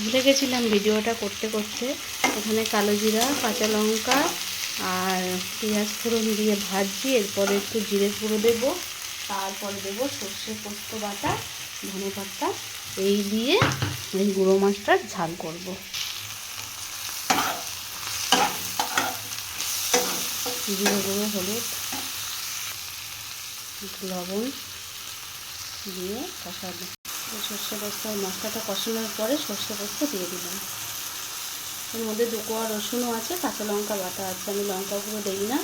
ভুলে গেছিলাম ভিডিওটা করতে করতে। এখানে কালো জিরা, কাঁচা লঙ্কা আর পেঁয়াজ ফোড়ন দিয়ে ভাজছি এরপরে একটু জিরে গুঁড়ো দেবো, তারপরে দেবো সর্ষে পোস্ত বাটা, ধনে পাতা, এই দিয়ে এই গুঁড়ো মাছটার ঝাল করব। জিরে গুঁড়ো, হলুদ লবণ দিয়ে কষাবো। সর্ষে পোস্ত মশলাটা কষানোর পরে সর্ষে পোস্ত দিয়ে দিলাম। এর মধ্যে দু কোয়া রসুনও আছে, কাঁচা লঙ্কা বাটা আছে। আমি লঙ্কাগুলো দিই না।